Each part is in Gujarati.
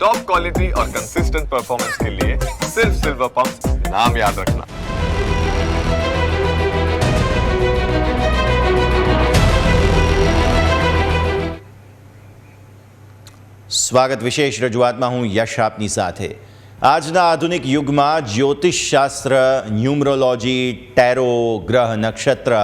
टॉप क्वालिटी और कंसिस्टेंट परफॉर्मेंस के लिए सिर्फ सिल्वर पंप नाम याद रखना સ્વાગત વિશેષ રજૂઆતમાં હું યશ આપની સાથે આજના આધુનિક યુગમાં જ્યોતિષશાસ્ત્ર ન્યુમરોલોજી ટેરો ગ્રહ નક્ષત્ર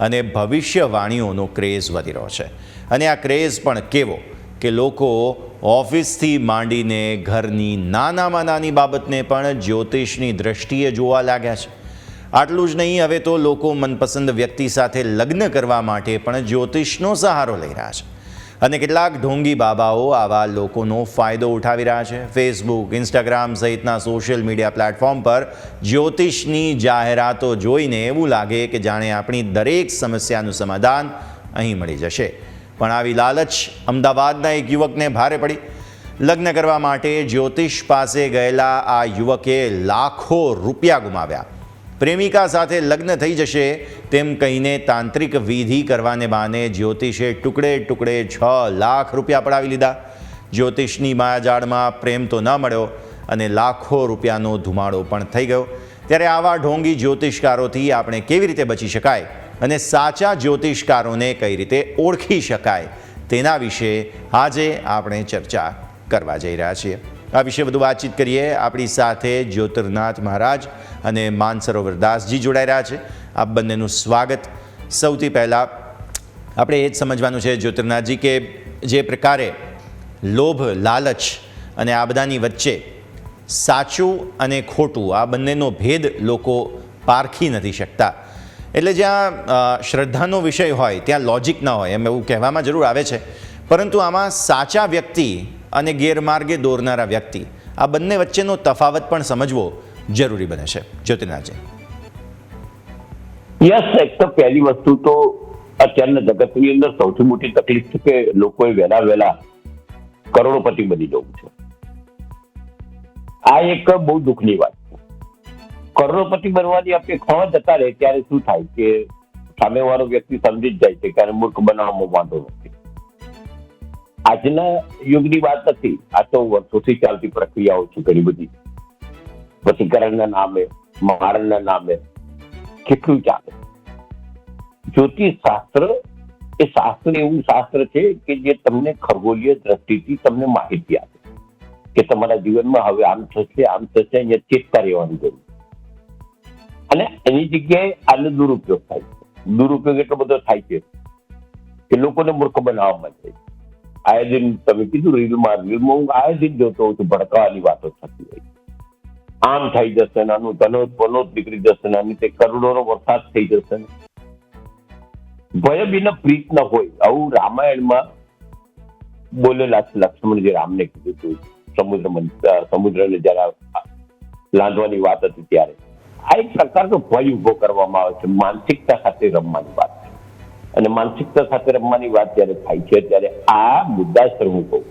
અને ભવિષ્યવાણીઓનો ક્રેઝ વધી રહ્યો છે અને આ ક્રેઝ પણ કેવો કે લોકો ઓફિસથી માંડીને ઘરની નાનામાં નાની બાબતને પણ જ્યોતિષની દ્રષ્ટિએ જોવા લાગ્યા છે. આટલું જ નહીં, હવે તો લોકો મનપસંદ વ્યક્તિ સાથે લગ્ન કરવા માટે પણ જ્યોતિષનો સહારો લઈ રહ્યા છે. અને કેટલાક ઢોંગી બાબાઓ આવા લોકોનો ફાયદો ઉઠાવી રહ્યા છે. ફેસબુક ઇન્સ્ટાગ્રામ સહિતના સોશિયલ મીડિયા પ્લેટફોર્મ પર જ્યોતિષની જાહેરાતો જોઈને એવું લાગે કે જાણે આપણી દરેક સમસ્યાનું સમાધાન અહીં મળી જશે. પણ આવી લાલચ અમદાવાદના એક યુવકને ભારે પડી. લગ્ન કરવા માટે જ્યોતિષ પાસે ગયેલા આ યુવકે લાખો રૂપિયા ગુમાવ્યા. પ્રેમિકા સાથે લગ્ન થઈ જશે તેમ કહીને તાંત્રિક વિધિ કરવાને બહાને જ્યોતિષે ટુકડે ટુકડે છ લાખ રૂપિયા પડાવી લીધા. જ્યોતિષની માયાજાળમાં પ્રેમ તો ન મળ્યો અને લાખો રૂપિયાનો ધુમાડો પણ થઈ ગયો. ત્યારે આવા ઢોંગી જ્યોતિષકારોથી આપણે કેવી રીતે બચી શકાય? અને સાચા જ્યોતિષકારોને કઈ રીતે ઓળખી શકાય તેના વિશે આજે આપણે ચર્ચા કરવા જઈ રહ્યા છીએ. આ વિશે વધુ વાતચીત કરીએ. આપણી સાથે જ્યોતિર્નાથ મહારાજ અને માનસરોવર દાસજી જોડાઈ રહ્યા છે. આપ બંનેનું સ્વાગત. સૌથી પહેલાં આપણે એ જ સમજવાનું છે જ્યોતિર્નાથજી કે જે પ્રકારે લોભ, લાલચ અને આ બધાની વચ્ચે સાચું અને ખોટું આ બંનેનો ભેદ લોકો પારખી નથી શકતા. એટલે જ્યાં શ્રદ્ધાનો વિષય હોય, ત્યાં લોજિક ન હોય, એમ એવું કહેવામાં જરૂર આવે છે. પરંતુ આમાં સાચા વ્યક્તિ અને ગેરમાર્ગે દોરનારા વ્યક્તિ, આ બંને વચ્ચેનો તફાવત પણ સમજવો જરૂરી બને છે. જ્યોતિનાથજી. યસ એક તો પહેલી વસ્તુ તો અત્યારના જગતની અંદર સૌથી મોટી તકલીફ છે કે લોકોએ વહેલા વહેલા કરોડોપતિ બની જવું છે. આ એક બહુ દુઃખની વાત કરોડોપતિ બનવાની આપણે અપેક્ષામાં જતા રહે, ત્યારે શું થાય કે સામેવાળો વ્યક્તિ સમજી જ જાય છે કે મૂર્ખ બનાવવામાં વાંધો નથી. આજના યુગની વાત નથી. આ તો વર્ષોથી ચાલતી પ્રક્રિયાઓ છે ઘણી બધી. વસીકરણના નામે, મારણના નામે કેટલું ચાલે. જ્યોતિષ શાસ્ત્ર એ શાસ્ત્ર એવું શાસ્ત્ર છે કે જે તમને ખગોલીય દ્રષ્ટિથી તમને માહિતી આપે. કે તમારા જીવનમાં હવે આમ થશે આમ થશે, અહીંયા ચેતતા રહેવાની જરૂર અને એની જગ્યાએ આનો દુરુપયોગ થાય છે. દુરુપયોગ એટલો બધો થાય છે કે લોકોને મૂર્ખ બનાવવામાં છે આયોજન તમે કીધું, રીલમાં રીલમાં હું આયોજન જોતો હોઉં છું, ભડકાવાની વાતો થતી હોય આમ થઈ જશે આનું તનોત પનોત નીકળી જશે આની તે કરોડોનો વરસાદ થઈ જશે ને. ભય વિના પ્રીત ન હોય. આવું રામાયણમાં બોલેલા છે લક્ષ્મણજી રામને કીધું હતું. સમુદ્ર સમુદ્રને જરા લાંધવાની વાત હતી ત્યારે. આ એક પ્રકારનો ભય ઊભો કરવામાં આવે છે, માનસિકતા સાથે રમવાની વાત. અને માનસિકતા સાથે રમવાની વાત જ્યારે થાય છે, ત્યારે આ મુદ્દા હું કહું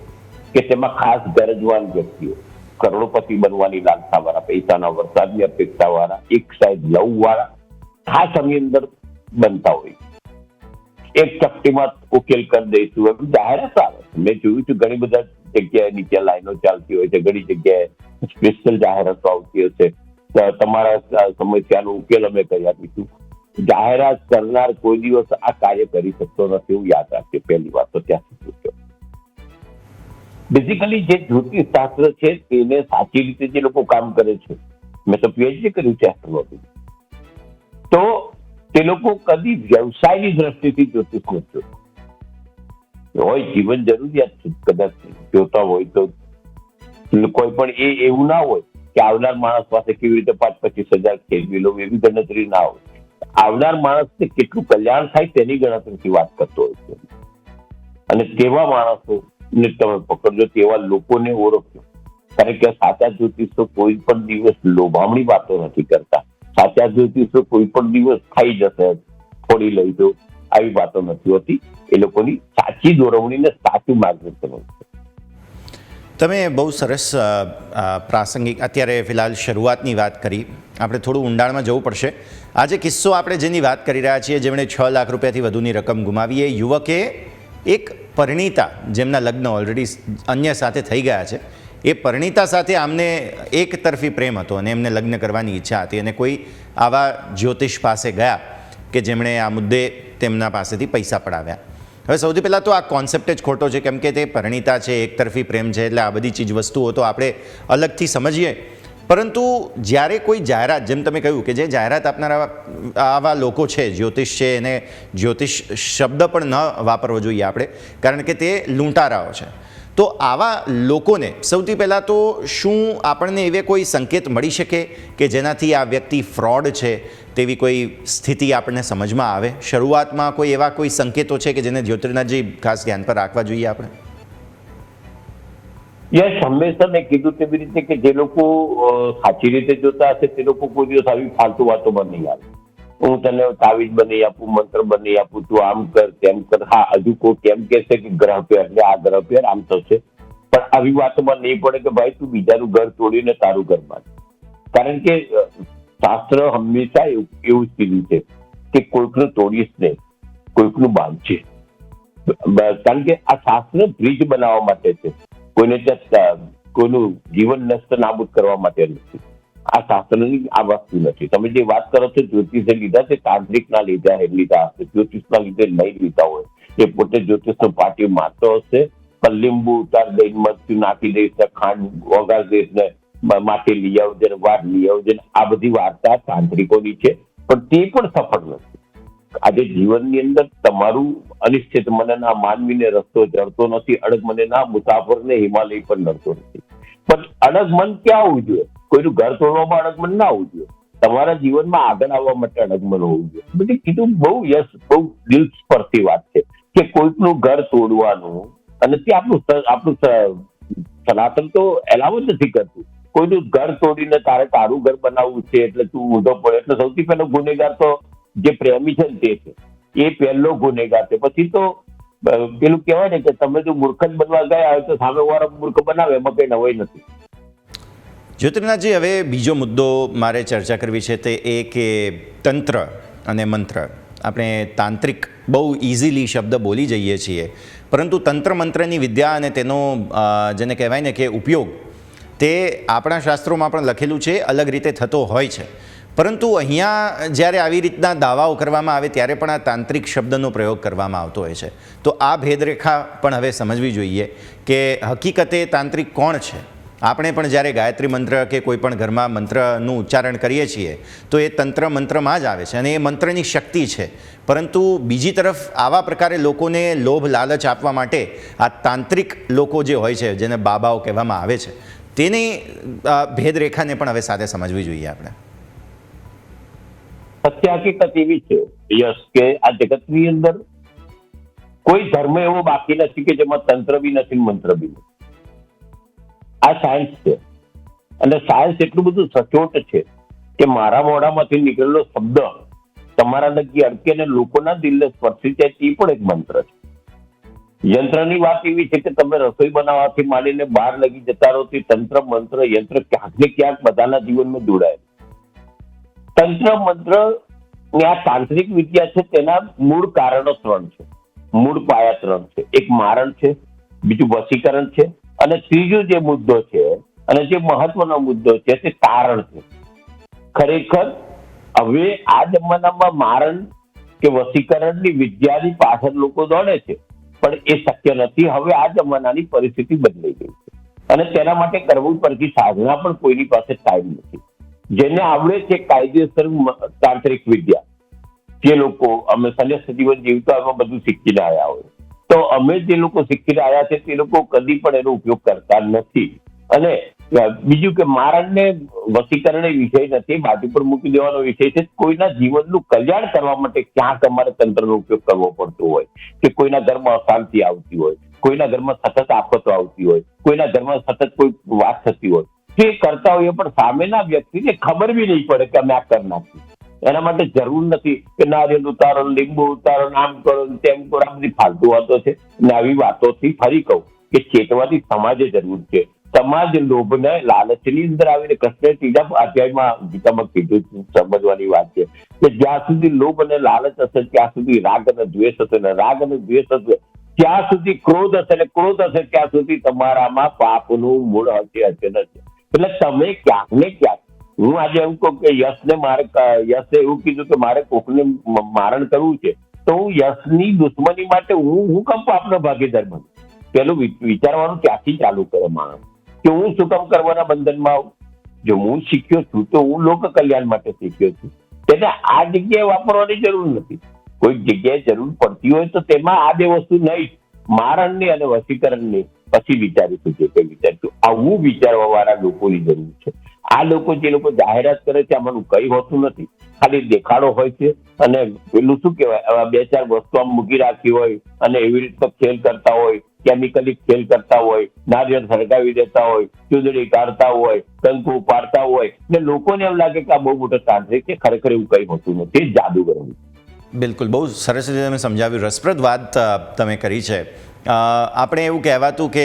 કે તેમાં ખાસ ગરજવાન વ્યક્તિઓ, કરોડપતિ બનવાની લાલસા વાળા પૈસાના વરસાદની અપેક્ષા વાળા એક સાઈડ લવ વાળા ખાસ આની અંદર બનતા હોય. એક ચપટીમાં ઉકેલ કરી દઈશું એમ જાહેરાત આવે. મેં જોયું છે ઘણી બધા જગ્યાએ નીચે લાઈનો ચાલતી હોય છે, ઘણી જગ્યાએ સ્પેશિયલ જાહેરાતો આવતી તો તમારા અ, સમસ્યાનો ઉકેલ અમે કરી આપીશું જાહેરાત કરનાર કોઈ દિવસ આ કાર્ય કરી શકતો નથી એવું યાદ રાખજો પહેલી વાત તો ત્યાં સુધી કહ્યું. બેઝિકલી જે જ્યોતિષ શાસ્ત્ર છે તેને સાચી રીતે જે લોકો કામ કરે છે મેં તો પીએચડી કર્યું છે એસ્ટ્રોલોજી તો તે લોકો કદી વ્યવસાયની દ્રષ્ટિથી જ્યોતિષ નથી જોતા. હોય જીવન જરૂરિયાત છે કદાચ જોતા હોય તો કોઈ પણ એ એવું ના હોય. કે આવનાર માણસ પાસે કેવી રીતે પાંચ પચીસ હજાર લઉં એવી ગણતરી ના હોય. આવનાર માણસને કેટલું કલ્યાણ થાય તેની ગણતરીથી વાત કરતો હોય છે. અને તેવા માણસો ને તમે પકડજો, તેવા લોકોને ઓળખજો. કારણ કે સાચા જ્યોતિષો કોઈ પણ દિવસ લોભામણી વાતો નથી કરતા. સાચા જ્યોતિષો કોઈ પણ દિવસ ખાઈ જશે થોડી લઈ દો આવી વાતો નથી હોતી. એ લોકોની સાચી દોરવણી ને સાચું માર્ગદર્શન હોય છે. તમે બહુ સરસ પ્રાસંગિક, અત્યારે ફિલહાલ શરૂઆતની વાત કરી. આપણે થોડું ઊંડાણમાં જવું પડશે. આજે કિસ્સો આપણે જેની વાત કરી રહ્યા છીએ, જેમણે છ લાખ રૂપિયાથી વધુની રકમ ગુમાવી એ યુવકે એક પરિણીતા, જેમના લગ્ન ઓલરેડી અન્ય સાથે થઈ ગયા છે, એ પરિણીતા સાથે આમને એક તરફી પ્રેમ હતો અને એમને લગ્ન કરવાની ઈચ્છા હતી. અને કોઈ આવા જ્યોતિષ પાસે ગયા કે જેમણે આ મુદ્દે તેમના પાસેથી પૈસા પડાવ્યા. હવે સૌથી પહેલાં તો આ કોન્સેપ્ટ જ ખોટો છે, કેમ કે તે પરિણીતા છે, એક તરફી પ્રેમ છે, એટલે આ બધી ચીજ વસ્તુઓ તો આપણે અલગથી સમજીએ. પરંતુ જ્યારે કોઈ જાહેરાત, જેમ તમે કહ્યું કે જે જાહેરાત આપનારા આવા લોકો છે, જ્યોતિષ છે, એને જ્યોતિષ શબ્દ પણ ન વાપરવો જોઈએ આપણે, કારણ કે તે લૂંટારાઓ છે. તો આવા લોકોને સૌથી પહેલાં તો શું આપણને એવે કોઈ સંકેત મળી શકે કે જેનાથી આ વ્યક્તિ ફ્રોડ છે તેવી કોઈ સ્થિતિ આપણને સમજમાં આવે? શરૂઆતમાં કોઈ એવા કોઈ સંકેતો છે કે જેને જ્યોતિર્નાથજી ખાસ ધ્યાન પર રાખવા જોઈએ આપણે? યસ, હંમેશા મેં કીધું તેવી રીતે કે જે લોકો સાચી રીતે જોતા હશે તે લોકો કોઈ દિવસ આવી ફાલતુ વાતોમાં નહીં આવે. હું તને તાવીજ બની આપું, મંત્ર બની આપું, તું આમ કર, તેમ કર. હા, હજુ કોઈ કેમ કહેશે કે ગ્રહ પેર એટલે આ ગ્રહ પેર આમ થશે. પણ આવી વાતોમાં નહીં પડે કે ભાઈ તું બીજાનું ઘર તોડીને તારું ઘર બાંધ. કારણ કે શાસ્ત્ર હંમેશા એવું કીધું છે કે કોઈકનું તોડીશ નહીં, કોઈકનું બાંધશે. કારણ કે આ શાસ્ત્ર બ્રિજ બનાવવા માટે છે. કોઈને ત્યાં કોઈનું જીવન નષ્ટ નાબૂદ કરવા માટે નથી. આ શાસ્ત્રની આ વસ્તુ નથી. તમે જે વાત કરો છો, જ્યોતિષે લીધા છે, તાંત્રિકના લીધા એ લીધા હશે. જ્યોતિષના લીધે નહીં લીધા હોય. એ પોતે જ્યોતિષનો પાટી મારતો હશે. પણ લીંબુ ઉતાર દઈને મરચું નાખી દઈશ ને ખાંડ વગાડ દઈશ ને માટી લઈ આવજે ને વાર લઈ આવજે આ બધી વાર્તા તાંત્રિકોની છે. પણ તે પણ સફળ નથી. આજે જીવનની અંદર તમારું અનિશ્ચિત મનના માનવીને રસ્તો જડતો નથી. અડગ મને ના મુસાફરને હિમાલય પણ નડતો નથી. પણ અડગ મન ક્યાં હોવું જોઈએ કોઈનું ઘર તોડવામાં અડગમન ના હોવું જોઈએ. તમારા જીવનમાં આગળ આવવા માટે અડગમન હોવું જોઈએ. બધી કીધું બહુ યસ બહુ દિલ સ્પર્શી વાત છે કે કોઈકનું ઘર તોડવાનું અને તે આપણું આપણું સનાતન તો એલાવ નથી કરતું. કોઈનું ઘર તોડીને તારે તારું ઘર બનાવવું છે એટલે તું ઊંધો પડે. એટલે સૌથી પહેલો ગુનેગાર તો જે પ્રેમી છે તે છે. એ પહેલો ગુનેગાર છે. પછી તો પેલું કહેવાય ને કે તમે જો મૂર્ખ જ બનવા ગયા હોય તો સામે વાળો મૂર્ખ બનાવે, એમાં કઈ નવાઈ નથી. જ્યોતિર્નાથજી, હવે બીજો મુદ્દો મારે ચર્ચા કરવી છે તે એ કે તંત્ર અને મંત્ર. આપણે તાંત્રિક બહુ ઇઝીલી શબ્દ બોલી જઈએ છીએ, પરંતુ તંત્ર મંત્રની વિદ્યા અને તેનો જેને કહેવાય ને કે ઉપયોગ, તે આપણા શાસ્ત્રોમાં પણ લખેલું છે, અલગ રીતે થતો હોય છે. પરંતુ અહીંયા જ્યારે આવી રીતના દાવાઓ કરવામાં આવે ત્યારે પણ આ તાંત્રિક શબ્દનો પ્રયોગ કરવામાં આવતો હોય છે. તો આ ભેદરેખા પણ હવે સમજવી જોઈએ કે હકીકતે તાંત્રિક કોણ છે? આપણે પણ જ્યારે ગાયત્રી મંત્ર કે કોઈ પણ ઘરમાં મંત્રનું ઉચ્ચારણ કરીએ છીએ, તો એ તંત્ર મંત્રમાં જ આવે છે અને એ મંત્રની શક્તિ છે. પરંતુ બીજી તરફ આવા પ્રકારે લોકોને લોભ લાલચ આપવા માટે આ તાંત્રિક લોકો જે હોય છે, જેને બાબાઓ કહેવામાં આવે છે, તેની ભેદરેખાને પણ હવે સાથે સમજવી જોઈએ આપણે. સત્ય હકીકત એવી છે યસ કે આ જગતની અંદર કોઈ ધર્મ એવો બાકી નથી કે જેમાં તંત્ર બી નથી મંત્ર બી નથી. આ સાયન્સ છે. અને સાયન્સ એટલું બધું સચોટ છે કે મારા મોઢામાંથી નીકળેલો શબ્દ તમારા નક્કી અડકે અને લોકોના દિલને સ્પર્શી જાય તે પણ એક મંત્ર છે. યંત્રની વાત એવી છે કે તમે રસોઈ બનાવવાથી માંડીને બહાર લગી જતા રહો તંત્ર, મંત્ર, યંત્ર ક્યાંક ને ક્યાંક બધાના જીવનમાં જોડાય તંત્ર, મંત્રની આ તાંત્રિક વિદ્યા છે તેના મૂળ કારણો ત્રણ છે. મૂળ પાયા ત્રણ છે. એક મારણ છે, બીજું વશીકરણ છે અને ત્રીજો જે મુદ્દો છે, અને જે મહત્વનો મુદ્દો છે, તે તારણ છે. ખરેખર હવે આ જમાનામાં મારણ કે વસીકરણની વિદ્યાની પાછળ લોકો દોડે છે, પણ એ શક્ય નથી. હવે આ જમાનાની પરિસ્થિતિ બદલાઈ ગઈ છે. અને તેના માટે કરવું પડતી સાધના પણ કોઈની પાસે ટાઈમ નથી. જેને આવડે છે કાયદેસર તાંત્રિક વિદ્યા. જે લોકો અમે સંન્યાસ જીવન જીવતા એમાં બધું શીખીને આવ્યા હોય. તો અમે જે લોકો શીખીને આવ્યા છે તે લોકો કદી પણ એનો ઉપયોગ કરતા નથી. અને બીજું કે મારણને વસીકરણ વિષય નથી બાજુ પર મૂકી દેવાનો વિષય છે, કોઈના જીવનનું કલ્યાણ કરવા માટે ક્યાંક અમારે તંત્રનો ઉપયોગ કરવો પડતો હોય. કે કોઈના ઘરમાં અશાંતિ આવતી હોય, કોઈના ઘરમાં સતત આફતો આવતી હોય, કોઈના ઘરમાં સતત કોઈ વાત થતી હોય. જે કરતા હોય પણ સામેના વ્યક્તિને ખબર બી નહીં પડે કે અમે આ કરી નાખ્યું એના માટે જરૂર નથી કે નારિયેળ ઉતારો, લીંબુ ઉતારો આમ કરો, તેમ કરો, આ બધી ફાલતુ વાતો છે. અને આવી વાતોથી ફરી કહું કે ચેતવાની સમાજે જરૂર છે. સમાજ લોભને લાલચની અંદર આવીને કૃષ્ણે ત્રીજા અધ્યાયમાં ગીતામાં કીધું સમજવાની વાત છે કે જ્યાં સુધી લોભ અને લાલચ હશે, ત્યાં સુધી રાગ અને દ્વેષ હશે. ને રાગ અને દ્વેષ હશે, ત્યાં સુધી ક્રોધ હશે અને ક્રોધ હશે, ત્યાં સુધી તમારામાં પાપનું મૂળ હશે હશે. એટલે તમે ક્યાંક ને ક્યાંક હું આજે એવું કહું કે યશને મારે યશે એવું કીધું કે મારે કોકને મારણ કરવું છે, તો હું યશની દુશ્મની માટે હું હું કમ પાપનો ભાગીદાર બનું? પેલું વિચારવાનું ત્યાંથી ચાલુ કરે માણસ. કે હું શું કામ કરવાના બંધનમાં આવું? જો હું શીખ્યો છું, તો હું લોક કલ્યાણ માટે શીખ્યો છું. તેને આ જગ્યાએ વાપરવાની જરૂર નથી. કોઈ જગ્યાએ જરૂર પડતી હોય તો તેમાં આ બે વસ્તુ નહીં. મારણની અને વસીકરણની પછી વિચારીશું જે કઈ વિચારીશું. આવું વિચારવા વાળા લોકોની જરૂર છે. આ લોકો જે લોકો જાહેરાત કરે છે આમાંનું કઈ હોતું નથી. ખાલી દેખાડો હોય છે અને પેલું શું કહેવાય? બે ચાર વસ્તુ આમ મૂકી રાખી હોય અને એવી રીતે ખેલ કરતા હોય કેમિકલી ખેલ કરતા હોય, નારિયેળ સળગાવી દેતા હોય, ચૂંદડી કાઢતા હોય, કંકુ પાડતા હોય. ને લોકોને એમ લાગે કે આ બહુ મોટો તાંત્રિક છે, ખરેખર એવું કઈ હોતું નથી જાદુગર હોય બિલકુલ, બહુ સરસ રીતે તમે સમજાવ્યું. રસપ્રદ વાત તમે કરી છે. આપણે એવું કહેવાતું કે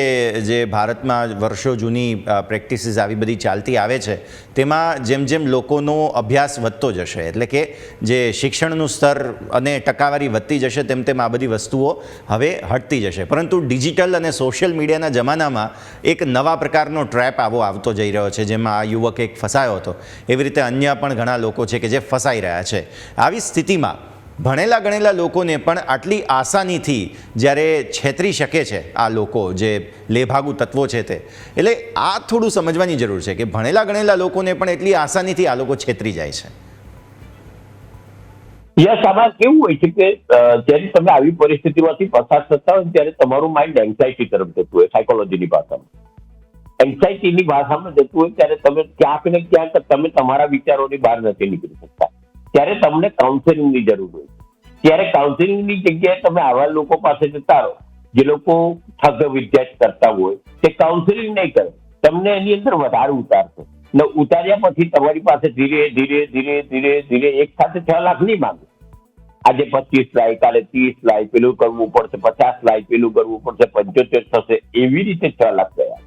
જે ભારતમાં વર્ષો જૂની પ્રેક્ટિસીસ આવી બધી ચાલતી આવે છે, તેમાં જેમ જેમ લોકોનો અભ્યાસ વધતો જશે, એટલે કે જે શિક્ષણનું સ્તર અને ટકાવારી વધતી જશે, તેમ તેમ આ બધી વસ્તુઓ હવે હટતી જશે. પરંતુ ડિજિટલ અને સોશિયલ મીડિયાના જમાનામાં એક નવા પ્રકારનો ટ્રેપ આવો આવતો જઈ રહ્યો છે, જેમાં આ યુવક એક ફસાયો હતો. એવી રીતે અન્ય પણ ઘણા લોકો છે કે જે ફસાઈ રહ્યા છે. આવી સ્થિતિમાં ભણેલા ગણેલા લોકોને પણ આટલી આસાનીથી જ્યારે છેતરી શકે છે આ લોકો જે લેભાગુ તત્વો છે તે, એટલે આ થોડું સમજવાની જરૂર છે કે ભણેલા ગણેલા લોકોને પણ એટલી આસાનીથી આ લોકો છેતરી જાય છે. યસ, આમાં કેવું હોય છે કે જ્યારે તમે આવી પરિસ્થિતિમાંથી પસાર થતા હોય ત્યારે તમારું માઇન્ડ એન્ઝાયટી તરફ જતું હોય સાયકોલોજીની ભાષામાં. એન્ઝાયટીની ભાષામાં જતું હોય ત્યારે તમે ક્યાંક ને ક્યાંક તમે તમારા વિચારોની બહાર નથી નીકળી શકતા. ત્યારે તમને કાઉન્સેલિંગની જરૂર હોય. ત્યારે કાઉન્સેલિંગની જગ્યાએ તમે આવા લોકો પાસે જતા રહો, જે લોકો ઠગ વિદ્યા કરતા હોય, તે કાઉન્સેલિંગ નહીં કરે. તમને એની અંદર વધારે ઉતારશે ને ઉતાર્યા પછી તમારી પાસે ધીરે ધીરે ધીરે ધીરે ધીરે એક સાથે છ લાખ નહીં માંગે. આજે પચીસ લાય કાલે ત્રીસ લાય પેલું કરવું પડશે, પચાસ લાય પેલું કરવું પડશે, પંચોતેર થશે, એવી રીતે છ લાખ થયા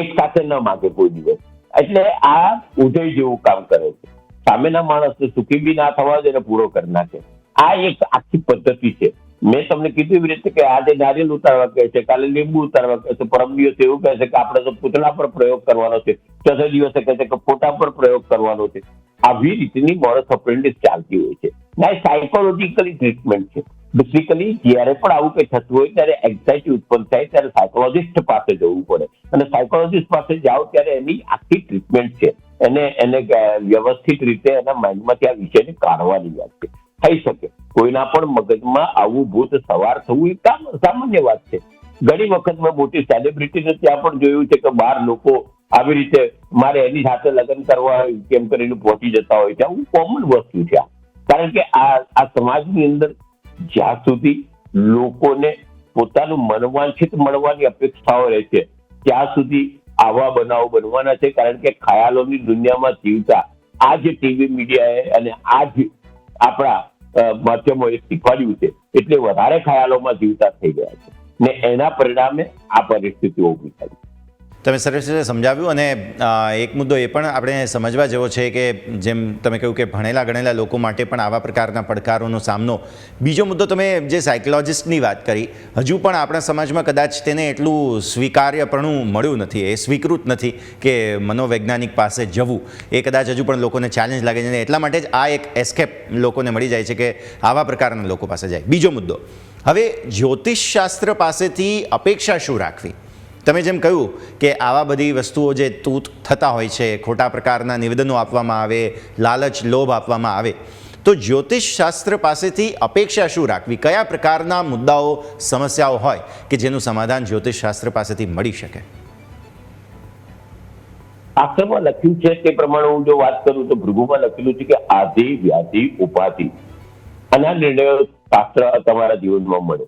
એક સાથે ન માગે કોઈ દિવસ. એટલે આ ઉદય જેવું કામ કરે છે. સામેના માણસને સુખી બી ના થવા દે પૂરો કરી નાખે. આ એક આખી પદ્ધતિ છે. મેં તમને કીધું એવી રીતે કે આજે નારિયેલ ઉતારવા કહે છે, કાલે લીંબુ ઉતારવા કહે છે, પરમ દિવસે એવું કહે છે કે આપણે તો પૂતળા પર પ્રયોગ કરવાનો છે. ચોથે દિવસે કહે છે કે ફોટા પર પ્રયોગ કરવાનો છે. આવી રીતની મોરસ અપ્રેન્ટિસ ચાલતી હોય છે. ના સાયકોલોજીકલી ટ્રીટમેન્ટ છે. બેસિકલી જ્યારે પણ આવું કંઈ થતું હોય, ત્યારે એન્ઝાયટી ઉત્પન્ન થાય, ત્યારે સાયકોલોજિસ્ટ પાસે જવું પડે. અને સાયકોલોજીસ્ટ પાસે જાઓ ત્યારે એની આખી ટ્રીટમેન્ટ છે. એને એને વ્યવસ્થિત રીતે એના માઇન્ડમાંથી આ વિષયને કાઢવાની વાત છે. થઈ શકે. કોઈના પણ મગજમાં આવું ભૂત સવાર થવું એ કામ સામાન્ય વાત છે. ઘણી વખત મેં મોટી સેલિબ્રિટીને ત્યાં પણ જોયું છે કે બાર લોકો આવી રીતે મારે એની સાથે લગ્ન કરવા હોય, કેમ કરીને પહોંચી જતા હોય છે. આવું કોમન વસ્તુ છે કારણ કે આ આ સમાજની અંદર જ્યાં સુધી લોકોને પોતાનું મનવાંછિત મળવાની અપેક્ષાઓ રહે છે. ત્યાં સુધી આવા બનાવો બનવાના છે, કારણ કે ખયાલોની દુનિયામાં જીવતા આ જે ટીવી મીડિયાએ અને આ જ આપણા માધ્યમોએ શીખવાડ્યું છે, એટલે વધારે ખયાલોમાં જીવતા થઈ ગયા છે. ને એના પરિણામે આ પરિસ્થિતિઓ ઊભી થઈ તમે સરસ રીતે સમજાવ્યું અને એક મુદ્દો એ પણ આપણે સમજવા જેવો છે કે જેમ તમે કહ્યું કે ભણેલા ગણેલા લોકો માટે પણ આવા પ્રકારના પડકારોનો સામનો. બીજો મુદ્દો તમે જે સાયકોલોજિસ્ટની વાત કરી, હજુ પણ આપણા સમાજમાં કદાચ તેને એટલું સ્વીકાર્યપણું મળ્યું નથી, એ સ્વીકૃત નથી કે મનોવૈજ્ઞાનિક પાસે જવું. એ કદાચ હજુ પણ લોકોને ચેલેન્જ લાગે છે એટલા માટે જ આ એક એસ્કેપ લોકોને મળી જાય છે કે આવા પ્રકારના લોકો પાસે જાય. બીજો મુદ્દો, હવે જ્યોતિષશાસ્ત્ર પાસેથી અપેક્ષા શું રાખવી? તમે જેમ કહ્યું કે આવા બધી વસ્તુઓ જે તૂત થતા હોય છે, ખોટા પ્રકારના નિવેદનો આપવામાં આવે, લાલચ, લોભ આપવામાં આવે, તો જ્યોતિષ શાસ્ત્ર પાસેથી અપેક્ષા શું રાખવી? કયા પ્રકારના મુદ્દાઓ, સમસ્યાઓ હોય કે જેનું સમાધાન જ્યોતિષ શાસ્ત્ર પાસેથી મળી શકે? શાસ્ત્રમાં લખ્યું છે તે પ્રમાણે હું જો વાત કરું તો ભૃગુમાં લખેલું છે કે આધિ વ્યાધિ ઉપાધિ. અને આ નિર્ણયો શાસ્ત્ર તમારા જીવનમાં મળે.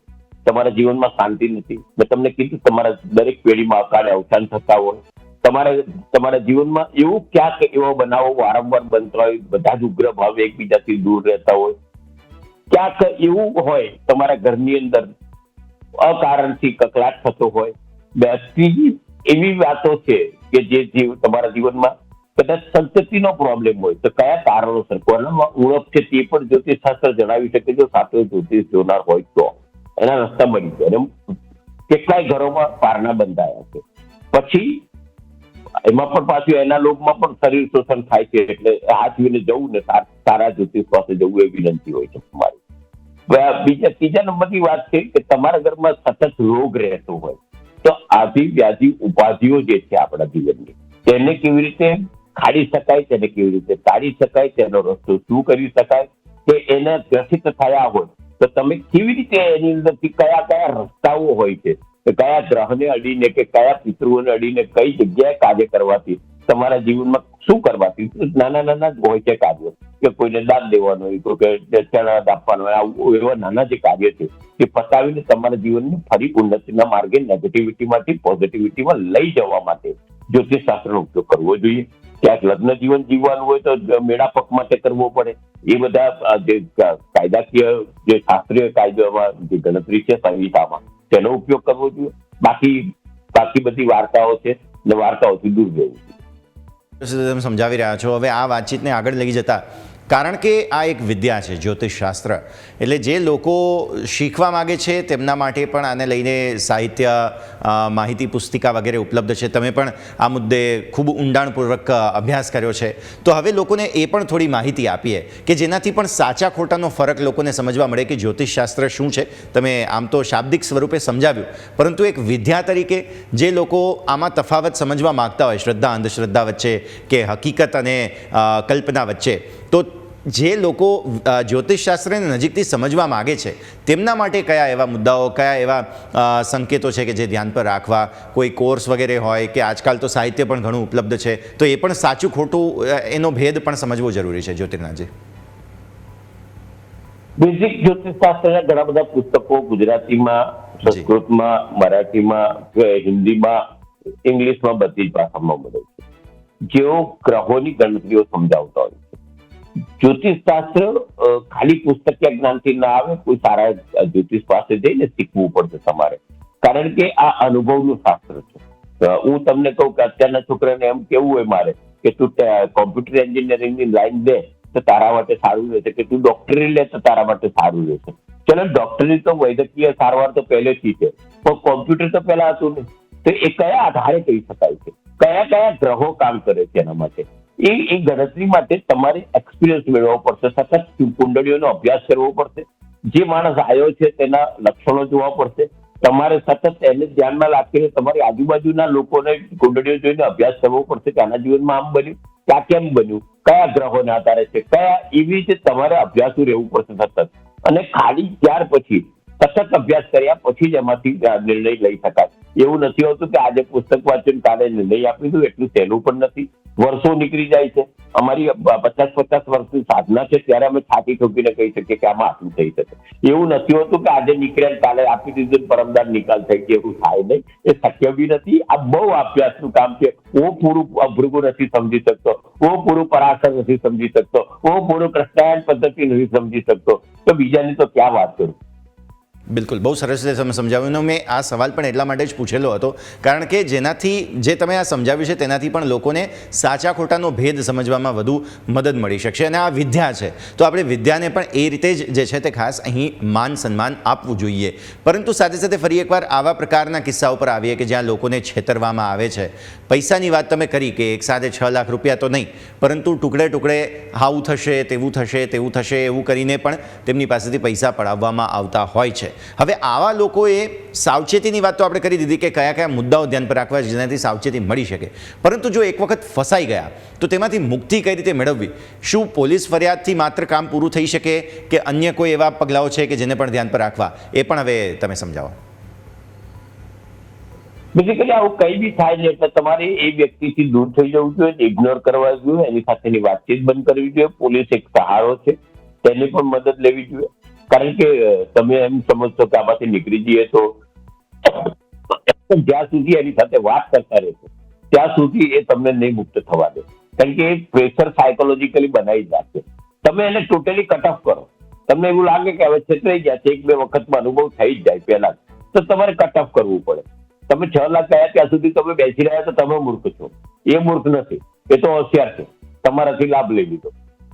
તમારા જીવનમાં શાંતિ નથી. મેં તમને કીધું તમારા દરેક પેઢીમાં અકાળે અવસાન થતા હોય. તમારે તમારા જીવનમાં એવું ક્યાંક એવો બનાવો વારંવાર બનતા હોય, બધા જ ઉગ્ર ભાવ એકબીજાથી દૂર રહેતા હોય. ક્યાંક એવું હોય તમારા ઘરની અંદર અકારણથી કકળાટ થતો હોય. ત્રીજી એવી વાતો છે કે જે જીવ તમારા જીવનમાં કદાચ સંતતિનો પ્રોબ્લેમ હોય. તો કયા કારણોસર? કોનામાં ઓળખ છે તે પણ જ્યોતિષશાસ્ત્ર જણાવી શકે જો સાથે જ્યોતિષ જોનાર હોય તો. એના રસ્તા બની ગયા. કેટલાય ઘરોમાં પારણા બંધાયા છે. પછી એમાં પણ પાછું એના લોકમાં પણ શરીર શોષણ થાય છે એટલે હાથવીને જવું ને સારા જ્યોતિષ પાસે જવું એ વિનંતી હોય છે તમારી બીજા, ત્રીજા નંબરની વાત છે કે તમારા ઘરમાં સતત રોગ રહેતો હોય, તો આધી વ્યાધિ, ઉપાધિઓ જે છે આપણા જીવનની, તેને કેવી રીતે ખાડી શકાય, તેને કેવી રીતે તાળી શકાય, તેનો રસ્તો શું કરી શકાય કે એને ગ્રસિત થયા હોય તો તમે કેવી રીતે એની અંદરથી કયા કયા રસ્તાઓ હોય છે? કયા ગ્રહને અડીને કે કયા પિતૃઓને અડીને કઈ જગ્યાએ કાર્ય કરવાથી તમારા જીવનમાં શું કરવાથી? નાના નાના હોય છે કાર્યો. કે કોઈને દાન દેવાનો હોય કે ચણાદ આપવાનો હોય એવા નાના જે કાર્ય છે તે પતાવીને તમારા જીવનને ફરી ઉન્નતિના માર્ગે નેગેટિવિટીમાંથી પોઝિટિવિટીમાં લઈ જવા માટે જ્યોતિષ શાસ્ત્રનો ઉપયોગ કરવો જોઈએ. ક્યાંક લગ્ન જીવન જીવવાનું હોય તો મેળાપક માટે કરવો પડે. એ બધા જે કાયદાકીય જે શાસ્ત્રીય કાયદામાં જે ગણતરી છે સંહિતામાં, તેનો ઉપયોગ કરવો જોઈએ. બાકી બાકી બધી વાર્તાઓ છે ને વાર્તાઓથી દૂર રહેવું. તમે સમજાવી રહ્યા છો? હવે આ વાતચીતને આગળ લઈ જતા કારણ કે આ એક વિદ્યા છે, જ્યોતિષશાસ્ત્ર. એટલે જે લોકો શીખવા માગે છે, તેમના માટે પણ આને લઈને સાહિત્ય માહિતી પુસ્તિકા વગેરે ઉપલબ્ધ છે. તમે પણ આ મુદ્દે ખૂબ ઊંડાણપૂર્વક અભ્યાસ કર્યો છે. તો હવે લોકોને એ પણ થોડી માહિતી આપીએ કે જેનાથી પણ સાચા ખોટાનો ફરક લોકોને સમજવા મળે કે જ્યોતિષશાસ્ત્ર શું છે. તમે આમ તો શાબ્દિક સ્વરૂપે સમજાવ્યું. પરંતુ એક વિદ્યા તરીકે જે લોકો આમાં તફાવત સમજવા માંગતા હોય, શ્રદ્ધા, અંધશ્રદ્ધા વચ્ચે કે હકીકત અને કલ્પના વચ્ચે, તો જે લોકો જ્યોતિષશાસ્ત્રને નજીકથી સમજવા માગે છે તેમના માટે કયા એવા મુદ્દાઓ કયા એવા સંકેતો છે કે જે ધ્યાન પર રાખવા કોઈ કોર્સ વગેરે હોય કે આજકાલ તો સાહિત્ય પણ ઘણું ઉપલબ્ધ છે તો એ પણ સાચું ખોટું એનો ભેદ પણ સમજવો જરૂરી છે જ્યોતિર્નાથજી. બેઝિક જ્યોતિષશાસ્ત્રના ઘણા બધા પુસ્તકો ગુજરાતીમાં સંસ્કૃતમાં મરાઠીમાં હિન્દીમાં ઇંગ્લિશમાં બધી જ ભાષામાં મળે છે. જેઓ ગ્રહોની ગણતરીઓ સમજાવતા હોય છે જ્યોતિષશાસ્ત્ર અ, ખાલી પુસ્તકીય જ્ઞાનથી ના આવે કોઈ સારા જ્યોતિષ પાસે જઈને શીખવું પડશે તમારે. કારણ કે આ અનુભવનું શાસ્ત્ર છે. હું તમને કહું કે અત્યારના છોકરાને એમ કેવું હોય મારે કે તું કોમ્પ્યુટર એન્જિનિયરિંગની લાઈન લે તો તારા માટે સારું રહેશે કે તું ડોક્ટરી લે તો તારા માટે સારું રહેશે. ચલો ડોક્ટરી તો વૈદ્યકીય સારવાર તો પહેલેથી છે પણ કોમ્પ્યુટર તો પહેલા હતું નહીં. તો એ કયા આધારે કહી શકાય છે? કયા કયા ગ્રહો કામ કરે છે એના માટે? એ એ ગણતરી માટે તમારે એક્સપિરિયન્સ મેળવવો પડશે. સતત કુંડળીઓનો અભ્યાસ કરવો પડશે. જે માણસ આવ્યો છે તેના લક્ષણો જોવા પડશે. તમારે સતત એને ધ્યાનમાં રાખીને તમારી આજુબાજુના લોકોને કુંડળીઓ જોઈને અભ્યાસ કરવો પડશે કે આના જીવનમાં આમ બન્યું કે આ કેમ બન્યું, કયા ગ્રહોને આધારે છે, કયા એવી રીતે તમારે અભ્યાસુ રહેવું પડશે સતત. અને ખાલી ત્યાર પછી, સતત અભ્યાસ કર્યા પછી જ એમાંથી નિર્ણય લઈ શકાય. એવું નથી હોતું કે આજે પુસ્તક વાંચ્યું કાલે નિર્ણય આપી દઉં એટલું સહેલું પણ નથી. વર્ષો નીકળી જાય છે. અમારી પચાસ પચાસ વર્ષની સાધના છે, ત્યારે અમે છાતી ઠોકીને કહી શકીએ કે આમાં આટલું થઈ શકે. એવું નથી હોતું કે આજે નીકળ્યા કાલે આપી દીધું પરમદાર નિકાલ થઈ ગયો, એવું થાય નહીં. એ શક્ય બી નથી. આ બહુ અભ્યાસનું કામ છે. હું પૂરું ભૃગુ નથી સમજી શકતો. હું પૂરું પરાશર નથી સમજી શકતો. હું પૂરું કૃષ્ણાયન પદ્ધતિ નથી સમજી શકતો. તો બીજાની તો ક્યાં વાત કરું? બિલકુલ. બહુ સરસ રીતે તમે સમજાવ્યું. મેં આ સવાલ પણ એટલા માટે જ પૂછેલો હતો. કારણ કે જેનાથી, જે તમે આ સમજાવ્યું છે, તેનાથી પણ લોકોને સાચા ખોટાનો ભેદ સમજવામાં વધુ મદદ મળી શકશે અને આ વિદ્યા છે. તો આપણે વિદ્યાને પણ એ રીતે જ જે છે તે ખાસ અહીં માન સન્માન આપવું જોઈએ. પરંતુ સાથે સાથે ફરી એકવાર આવા પ્રકારના કિસ્સા ઉપર આવીએ કે જ્યાં લોકોને છેતરવામાં આવે છે. પૈસાની વાત તમે કરી કે એક સાથે છ લાખ રૂપિયા તો નહીં, પરંતુ ટુકડે ટુકડે આવું થશે, તેવું થશે તેવું થશે, એવું કરીને પણ તેમની પાસેથી પૈસા પડાવવામાં આવતા હોય છે. હવે આવા લોકોએ સાવચેતીની વાત તો આપણે કરી દીધી કે કયા કયા મુદ્દાઓ ધ્યાન પર રાખવા જેનાથી સાવચેતી મળી શકે. પરંતુ જો એક વખત ફસાઈ ગયા, તો તેમાંથી મુક્તિ કઈ રીતે મેળવવી? શું પોલીસ ફરિયાદથી માત્ર કામ પૂરું થઈ શકે કે અન્ય કોઈ એવા પગલાઓ છે કે જેને પણ ધ્યાન પર રાખવા? એ પણ હવે તમે સમજાવો. બેઝિકલી આવું કઈ બી થાય છે એટલે તમારે એ વ્યક્તિથી દૂર થઈ જવું જોઈએ ઇગ્નોર કરવા જોઈએ, એની સાથેની વાતચીત બંધ કરવી જોઈએ, પોલીસ એક સહારો છે, તેની પણ મદદ લેવી જોઈએ. કારણ કે તમે એમ સમજશો કે આમાંથી નીકળી જઈએ તો જ્યાં સુધી એની સાથે વાત કરતા રહેશો, ત્યાં સુધી એ તમને નહીં મુક્ત થવા દે. કારણ કે એ પ્રેશર સાયકોલોજીકલી બનાવી જ રાખશે તમે એને ટોટલી કટ ઓફ કરો. તમને એવું લાગે કે હવે છેતરાઈ ગયા છે, એક બે વખતમાં અનુભવ થઈ જ જાય પહેલા. તો તમારે કટ ઓફ કરવું પડે. તમે છ લાખ ગયા ત્યાં સુધી તમે બેસી રહ્યા તો તમે મૂર્ખ છો. એ મૂર્ખ નથી. એ તો હોશિયાર છે. તમારાથી લાભ લઈ લીધો.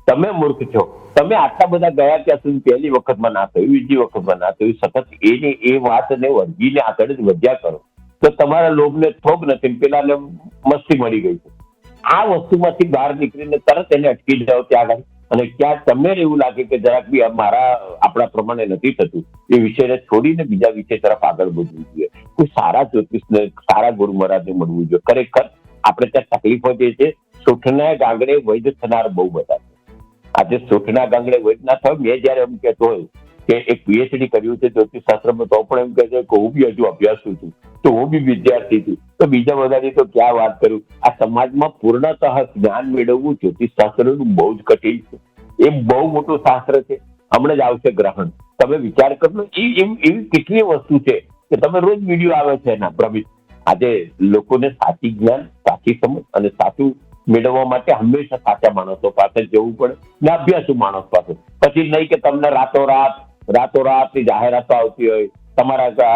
તમે મૂર્ખ છો. તમે આટલા બધા ગયા ત્યાં સુધી પહેલી વખતમાં ના થયું, બીજી વખતમાં ના થયું. સતત એને એ વાતને વર્ગીને આગળ જ વધ્યા કરો. તો તમારા લોભને થોભ નથી પેલાને મસ્તી મળી ગઈ છે. આ વસ્તુમાંથી બહાર નીકળીને તરત એને અટકી જાઓ ત્યાં આગળ. અને ક્યાં તમને એવું લાગે કે જરાક બી મારા, આપણા પ્રમાણે નથી થતું. એ વિષયને છોડીને બીજા વિષય તરફ આગળ વધવું જોઈએ. કોઈ સારા જ્યોતિષને, સારા ગુરુ મહારાજને મળવું જોઈએ. ખરેખર આપણે ત્યાં તકલીફો જે છે સુઠના ગાંગડે વૈધ થનાર બહુ બધા છે. આજે સુઠના ગાંગડે વૈદ ના થયો, મેં જયારે એમ કહેતો હોય કે એક પીએચડી કર્યું છે જ્યોતિષ શાસ્ત્રમાં તો પણ એમ કહે છે કે હું બી હજુ અભ્યાસુ છું, તો હું બી વિદ્યાર્થી છું. તો બીજા બધાની તો ક્યાં વાત કરું? આ સમાજમાં પૂર્ણતઃ જ્ઞાન મેળવવું જ્યોતિષ શાસ્ત્રનું બહુ જ કઠિન છે. એ બહુ મોટું શાસ્ત્ર છે. હમણાં જ આવશે ગ્રહણ. તમે વિચાર કરો એ એવી કેટલી વસ્તુ છે કે તમે રોજ વીડિયો આવે છે એના ભ્રમિત આજે લોકોને સાચી જ્ઞાન, સાચી સમજ અને સાચું મેળવવા માટે હંમેશા સાચા માણસો પાસે જવું પડે ને અભ્યાસુ માણસ પાસે. પછી નહીં કે તમને રાતોરાત, રાતોરાતની જાહેરાતો આવતી હોય, તમારા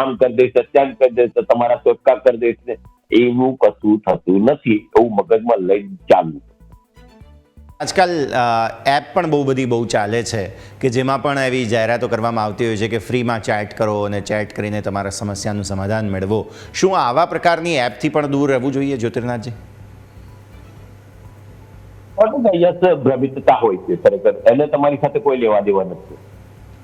આમ કરી દઈશ, ત્યાં કરી દઈશ તમારા ચોટકા કરી દઈશ ને એવું કશું થતું નથી, એવું મગજમાં લઈને ચાલવું. આજકાલ એપ પણ બહુ બધી બહુ ચાલે છે કે જેમાં પણ એવી જાહેરાતો કરવામાં આવતી હોય છે કે ફ્રીમાં ચેટ કરો અને ચેટ કરીને તમારા સમસ્યાનું સમાધાન મેળવો. શું આવા પ્રકારની એપથી પણ દૂર રહેવું જોઈએ જ્યોતિર્નાથજી? યસ ભ્રમિતતા હોય છે ખરેખર. એને તમારી સાથે કોઈ લેવા દેવા નથી.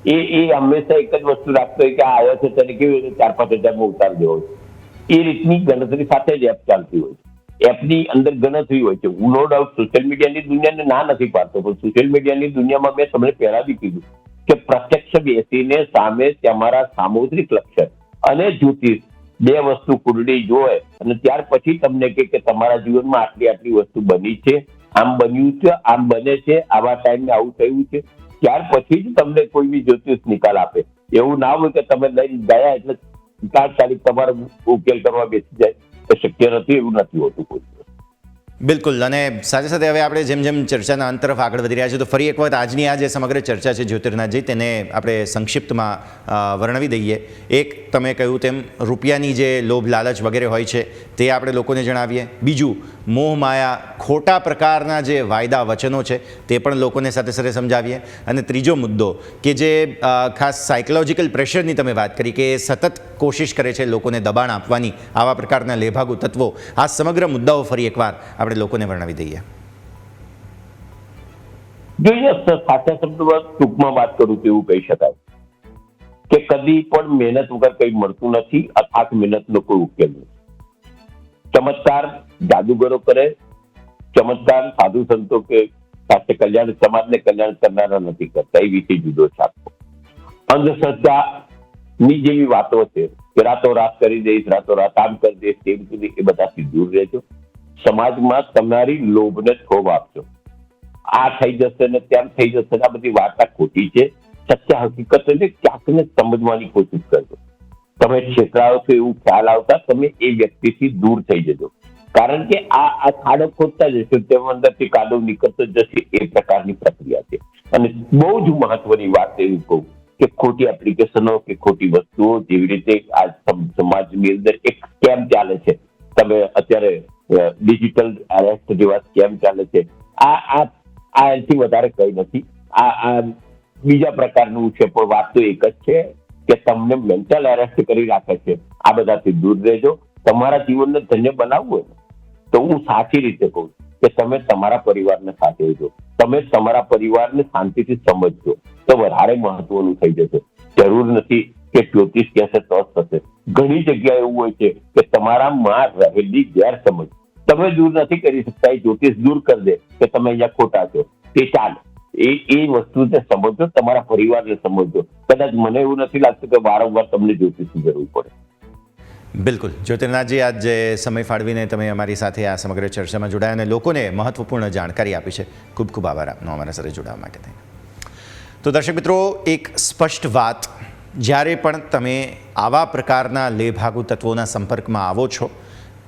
એ એ હંમેશા એક જ વસ્તુ રાખતો હોય કે આ આવ્યો છે તેને કેવી રીતે ચાર, પાંચ હજારમાં ઉતાર દેવો છે. એ રીતની ગણતરી સાથે જ એપ ચાલતી હોય છે. એપની અંદર ગણતરી હોય છે. હું નો ડાઉટ સોશિયલ મીડિયાની દુનિયાને ના નથી પાડતો, પણ સોશિયલ મીડિયાની દુનિયામાં મેં તમને પહેલા બી કીધું કે પ્રત્યક્ષ બેસીને સામે તમારા સામુદ્રિક લક્ષણ અને જ્યોતિષ બે વસ્તુ કુંડળી જોવે અને ત્યાર પછી તમને કે તમારા જીવનમાં આટલી આટલી વસ્તુ બની છે. આમ બન્યું છે, આમ બને છે, આવા ટાઈમે આવું થયું છે. ત્યાર પછી જ તમને કોઈ બી જ્યોતિષ નિકાલ આપે. એવું ના હોય કે તમે લઈ ગયા એટલે તાત્કાલિક તમારો ઉકેલ કરવા બેસી જાય. તો શક્ય નથી, એવું નથી હોતું કોઈ. બિલકુલ, અને સાથે સાથે હવે આપણે જેમ જેમ ચર્ચાના અંત તરફ આગળ વધી રહ્યા છીએ, તો ફરી એક વખત આજની આ જે સમગ્ર ચર્ચા છે જ્યોતિર્નાથજી તેને આપણે સંક્ષિપ્તમાં વર્ણવી દઈએ. એક, તમે કહ્યું તેમ રૂપિયાની જે લોભ લાલચ વગેરે હોય છે, તે આપણે લોકોને જણાવીએ. બીજું, મોહ માયા ખોટા પ્રકારના જે વાયદા વચનો છે, તે પણ લોકોને સાથે સાથે સમજાવીએ. અને ત્રીજો મુદ્દો, કે જે ખાસ સાયકોલોજીકલ પ્રેશરની તમે વાત કરી, કે સતત કોશિશ કરે છે લોકોને દબાણ આપવાની આવા પ્રકારના લેભાગુ તત્વો, આ સમગ્ર મુદ્દાઓ ફરી એકવાર આપણે લોકોને વર્ણવી દઈએ જોઈએ સર સાચા શબ્દમાં ટૂંકમાં વાત કરું તો એવું કહી શકાય કે કદી પણ મહેનત વગર કંઈ મળતું નથી અથાક મહેનતનો કોઈ ઉકેલ નથી ચમત્કાર જાદુગરો કરે ચમત્કાર સાધુ સંતો કે સાથે કલ્યાણ સમાજને કલ્યાણ કરનારા નથી કરતા એ વિશે જુદો છે આખો અંધશ્રદ્ધા ની જેવી વાતો છે કે રાતો રાત કરી દઈશ રાતો રાત આમ કરી દઈશ તેમ કરી દઈશ, એ બધાથી દૂર રહેજો સમાજમાં તમારી લોભને થોભ આપજો. આ થઈ જશે ને તેમ થઈ જશે આ બધી વાર્તા ખોટી છે. સત્ય હકીકતને ક્યાંક ને સમજવાની કોશિશ કરજો. તમે છેતરાઓ છો એવું ખ્યાલ આવતા તમે એ વ્યક્તિથી દૂર થઈ જજો. કારણ કે આ આ ખાડો ખોદતા જશે તેમ અંદરથી કાદવ નીકળતો જશે એ પ્રકારની પ્રક્રિયા છે. અને બહુ જ મહત્વની વાત એવી કહું કે ખોટી એપ્લિકેશનો કે ખોટી વસ્તુઓ જેવી રીતે આ સમાજની અંદર એક સ્કેમ ચાલે છે. તમે અત્યારે ડિજિટલ અરેસ્ટ જેવા સ્કેમ ચાલે છે? આ આ આ એનાથી વધારે કંઈ નથી. આ આ બીજા પ્રકારનું છે, પણ વાત તો એક જ છે કે તમને મેન્ટલ એરેસ્ટ કરી રાખે છે. આ બધાથી દૂર રહેજો. તમારા જીવનને ધન્ય બનાવવું હોય તો હું સાચી રીતે કહું કે તમે તમારા પરિવારને સાચવજો તમે તમારા પરિવારને શાંતિથી સમજજો. તો વધારે મહત્વનું થઈ જશે. જરૂર નથી કે જ્યોતિષ કહેશે તો જ થશે. ઘણી જગ્યાએ એવું હોય છે કે તમારામાં રહેલી ગેરસમજ તમે દૂર નથી કરી શકતા, એ જ્યોતિષ દૂર કરી દે કે તમે અહીંયા ખોટા છો. તે ચાલ. એ એ વસ્તુને સમજો તમારા પરિવારને સમજો કદાચ મને એવું નથી લાગતું કે વારંવાર તમને જ્યોતિષની જરૂર પડે. બિલકુલ. જ્યોતિર્નાથજી, આજ જે સમય ફાળવીને તમે અમારી સાથે આ સમગ્ર ચર્ચામાં જોડાયા અને લોકોને મહત્વપૂર્ણ જાણકારી આપી છે, ખૂબ ખૂબ આભાર આપનો અમારા સાથે જોડાવા માટે તો દર્શક મિત્રો, એક સ્પષ્ટ વાત. જ્યારે પણ તમે આવા પ્રકારના લેભાગુ તત્વોના સંપર્કમાં આવો છો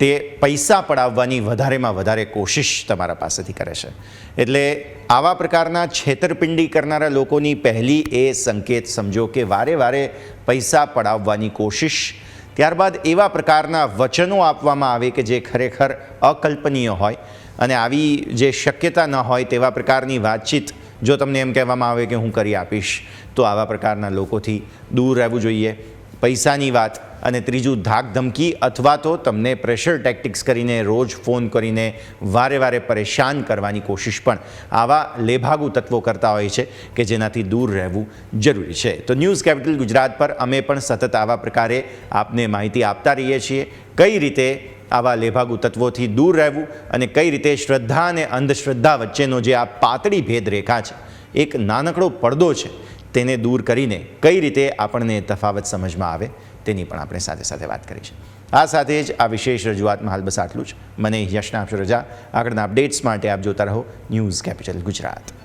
તે પૈસા પડાવવાની વધારેમાં વધારે કોશિશ તમારા પાસેથી કરે છે. એટલે આવા પ્રકારના છેતરપિંડી કરનારા લોકોની પહેલી એ સંકેત સમજો કે વારે વારે પૈસા પડાવવાની કોશિશ, ત્યારબાદ એવા પ્રકારના વચનો આપવામાં આવે કે જે ખરેખર અકલ્પનીય હોય અને આવી જે શક્યતા ન હોય તેવા પ્રકારની વાતચીત જો તમને એમ કહેવામાં આવે કે હું કરી આપીશ, તો આવા પ્રકારના લોકોથી દૂર રહેવું જોઈએ. પૈસાની વાત અને ત્રીજું ધાક ધમકી અથવા તો તમને પ્રેશર ટેક્ટિક્સ કરીને રોજ ફોન કરીને વારે વારે પરેશાન કરવાની કોશિશ પણ આવા લેભાગુ તત્વો કરતા હોય છે કે જેનાથી દૂર રહેવું જરૂરી છે. તો ન્યૂઝ કેપિટલ ગુજરાત પર અમે પણ સતત આવા પ્રકારે આપને માહિતી આપતા રહીએ છીએ કઈ રીતે આવા લેભાગુ તત્વોથી દૂર રહેવું અને કઈ રીતે શ્રદ્ધા અને અંધશ્રદ્ધા વચ્ચેનો જે આ પાતળી ભેદરેખા છે, એક નાનકડો પડદો છે તેને દૂર કરીને કઈ રીતે આપણને તફાવત સમજમાં આવે તેની પણ આપણે સાથે સાથે વાત કરી છે આ સાથે જ આ વિશેષ રજૂઆતમાં હાલ બસ આટલું જ. મને યશના આપશો રજા. આગળના અપડેટ્સ માટે આપ જોતા રહો ન્યૂઝ કેપિટલ ગુજરાત.